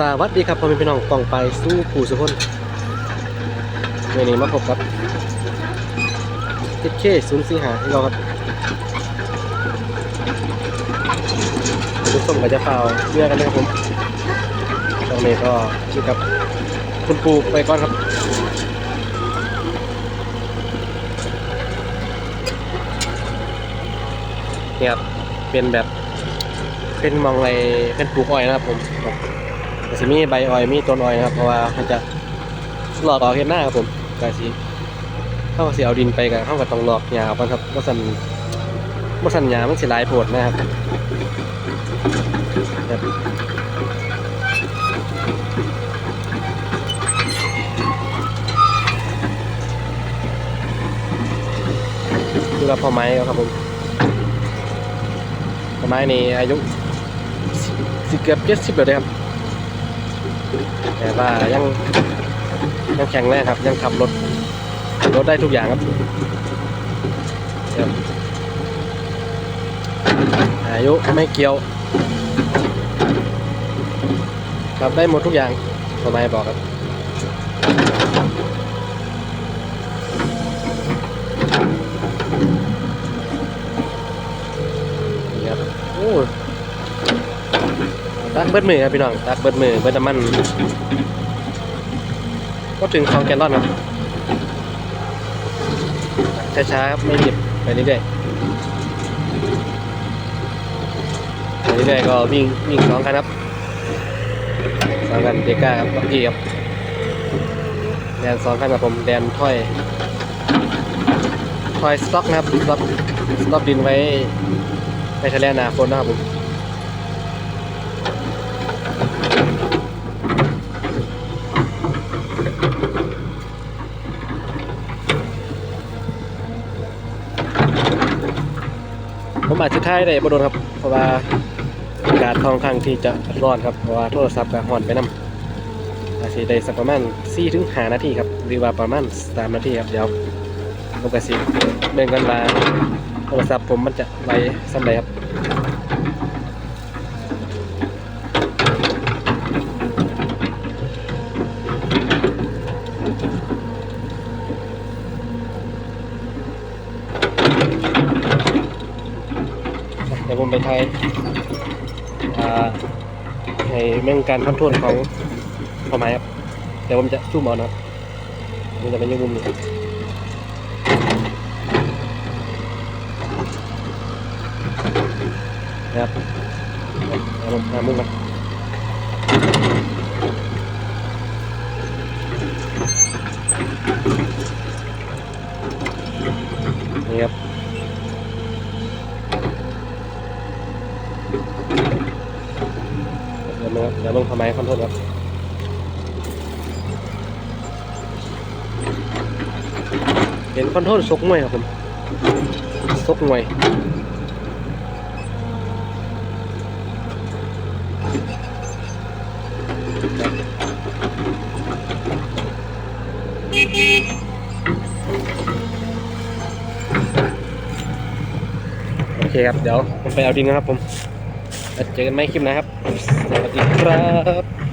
สวัสดีครับพ่อแม่พี่น้องกองไปสู้ผู้สุพนวันนี้มาพบกับทิศเคศูนย์สิงหาอีกแล้วครับทุกคนก็จะเฝ้าเชื่อกันนะครับผมตรงนี้ก็อยู่กับคุณปูไปก่อนครับเนี่ยครับเป็นแบบเป็นมองไรเป็นปลูกอ้อยนะครับผมครับ ก็สิมีใบอ้อยมีต้นอ้อยนะครับ เพราะว่าเขาจะหลอกออกเห็นหน้าครับผมกาสิเข้าก็สิเอาดินไปกันเข้าก็ต้องหลอกหญ้าก่อนครับว่าสันว่าสันหญ้ามันสิลายโพดนะครับครับดูแลพ่อไม้ครับผมพ่อไม้นี่อายุสิเกือบเจ็ดสิบเลยครับ แต่ว่ายังยังแข็งแรงครับ ยังขับรถรถได้ทุกอย่างครับครับอายุไม่เกี่ยวขับได้หมดทุกอย่างสมัยบอกครับนี่ครับโอ้ ตักเบิดมือครับพี่น้องตักเบิดมือเบิดน้ำมันก็ถึงสองแกลลอนครับช้าๆครับไม่รีบไปเรื่อยๆไปเรื่อยๆก็วิ่งวิ่งสองคันครับสองคันเดก้าครับบางทีครับแดนสองคันกับผมแดนถ้อยถ้อยสต็อกนะครับสต็อกสต็อกดินไว้ในทะเลนาคตนะครับผม ผมอาจจะถ่ายได้บ่โดนครับ เพราะว่าอากาศค่อนข้างที่จะร้อนครับ เพราะว่าโทรศัพท์ก็ร้อนไปนำอาจจะได้สักประมาณ4ถึง5นาทีครับ หรือว่าประมาณ3นาทีครับ เดี๋ยวผมก็สิเบิ่งกันว่าโทรศัพท์ผมมันจะไวส่ำใดครับ เดี๋ยวผมไปไทยอ่าในเรื่องการคอนโทรลของพอไม้ครับ เดี๋ยวผมจะซูมเอานะครับมันจะเป็นยังมุมนี้นะครับเอาผมหามุมกันนี่ครับ ดี๋ยวนะครับเดี๋ยวลงทำไมคอโทรลครับเห็นคอนโทรลซกมวยครับผมซกมวยโอเคครับ เดี๋ยวผมไปเอาดินนะครับผม เจอกันไม่คลิปนะครับ สวัสดีครับ